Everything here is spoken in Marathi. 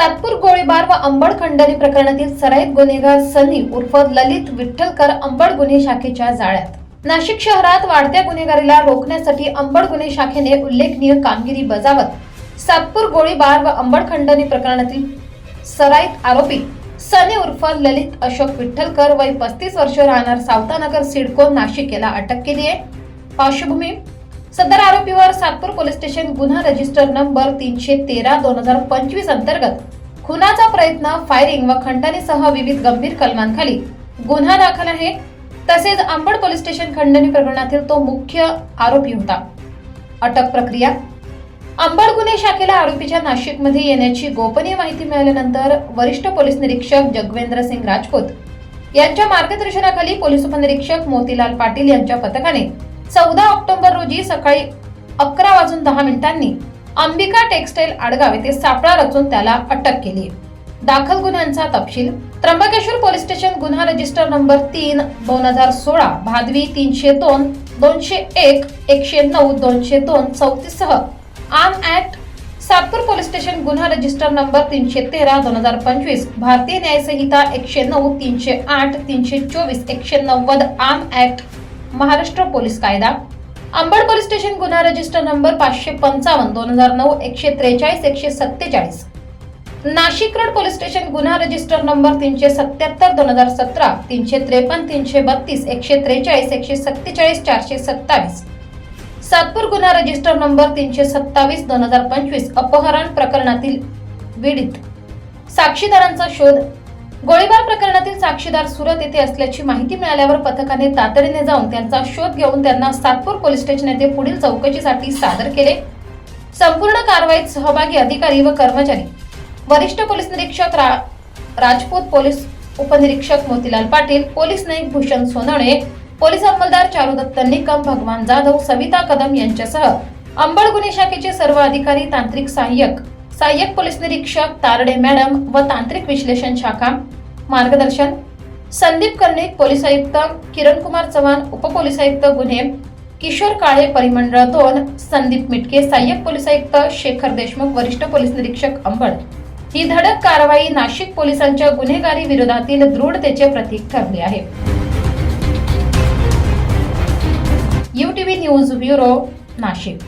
सातपूर गोळीबार व अंबड खंडणी प्रकरणातील सराईत गुन्हेगार सनी उर्फ ललित विठ्ठलकर अंबड गुन्हे शाखेच्या जाळ्यात. नाशिक शहरात वाढत्या गुन्हेगारीला रोखण्यासाठी अंबड गुन्हे शाखेने उल्लेखनीय कामगिरी बजावत सातपूर गोळीबार व अंबड खंडणी प्रकरणातील सराईत आरोपी सनी उर्फ ललित अशोक विठ्ठलकर वय पस्तीस वर्ष राहणार सावतानगर सिडको नाशिक याला अटक केली आहे पार्श्वभूमी सदर आरोपीवर सातपूर पोलीस स्टेशन गुन्हा रजिस्टर नंबर तीनशे तेरा दोन हजार पंचवीस अंतर्गत खुनाचा प्रयत्न फायरिंग व खंडणीसह विविध गंभीर कलमांखाली गुन्हा दाखल आहे. तसेच अंबड पोलीस स्टेशन खंडणी प्रकरणातील तो मुख्य आरोपी होता. अटक प्रक्रिया. अंबड गुन्हे शाखेला आरोपीच्या नाशिकमध्ये येण्याची गोपनीय माहिती मिळाल्यानंतर वरिष्ठ पोलीस निरीक्षक जगवेंद्र सिंग राजपूत यांच्या मार्गदर्शनाखाली पोलीस उपनिरीक्षक मोतीलाल पाटील यांच्या पथकाने चौदा ऑक्टोबर रोजी सकाळी अकरा वाजून दहा मिनिटांनी अंबिका टेक्सटाईल आडगाव येथे सापळा रचून त्याला अटक केली. दाखल गुन्ह्यांचा तपशील त्र्यंबकेश्वर पोलीस स्टेशन गुन्हा रजिस्टर नंबर तीन दोन हजार सोळा भादवी तीनशे दोन दोनशे एक एकशे नऊ दोनशे दोन चौतीस सह आम ऍक्ट सातपूर पोलीस स्टेशन गुन्हा रजिस्टर नंबर तीनशे तेरा दोन हजार पंचवीस भारतीय न्यायसंहिता एकशे नऊ तीनशे आठ तीनशे चोवीस एकशे नव्वद आम ऍक्ट महाराष्ट्र पोलीस कायदा. अंबड पोलीस स्टेशन गुन्हा रजिस्टर नंबर पाचशे पंचावन्न दोन हजार नऊ एकशे त्रेचाळीस एकशे सत्तेचाळीस. नाशिक रोड पोलीस स्टेशन गुन्हा रजिस्टर नंबर तीनशे सत्याहत्तर दोन हजार सतरा तीनशे त्रेपन्न तीनशे बत्तीस एकशे त्रेचाळीस एकशे सत्तेचाळीस चारशे सत्तावीस. सातपूर गुन्हा रजिस्टर नंबर तीनशे सत्तावीस दोन हजार पंचवीस अपहरण प्रकरणातील पीडित साक्षीदारांचा शोध गोळीबार प्रकरणातील साक्षीदार सुरत येथे असल्याची माहिती मिळाल्यावर पथकाने तातडीने जाऊन त्यांचा शोध घेऊन त्यांना सातपूर पोलीस स्टेशन येथे पुढील चौकशीसाठी सादर केले. संपूर्ण कारवाईत सहभागी अधिकारी व कर्मचारी. वरिष्ठ पोलीस निरीक्षक रा, राजपूत पोलीस उपनिरीक्षक मोतीलाल पाटील पोलीस नाईक भूषण सोनवणे पोलीस अंमलदार चारुदत्त निकम भगवान जाधव सविता कदम यांच्यासह अंबड गुन्हे शाखेचे सर्व अधिकारी तांत्रिक सहाय्यक सहाय्यक पोलीस निरीक्षक तारडे मॅडम व तांत्रिक विश्लेषण शाखा. मार्गदर्शन. संदीप कर्णिक पोलीस आयुक्त किरण कुमार चव्हाण उपपोलीस आयुक्त गुन्हे. किशोर काळे परिमंडळ दोन संदीप मिटके सहाय्यक पोलीस आयुक्त शेखर देशमुख वरिष्ठ पोलीस निरीक्षक अंबड. ही धडक कारवाई नाशिक पोलिसांच्या गुन्हेगारी विरोधातील दृढतेचे प्रतीक ठरले आहे. UTV news bureau Nashik.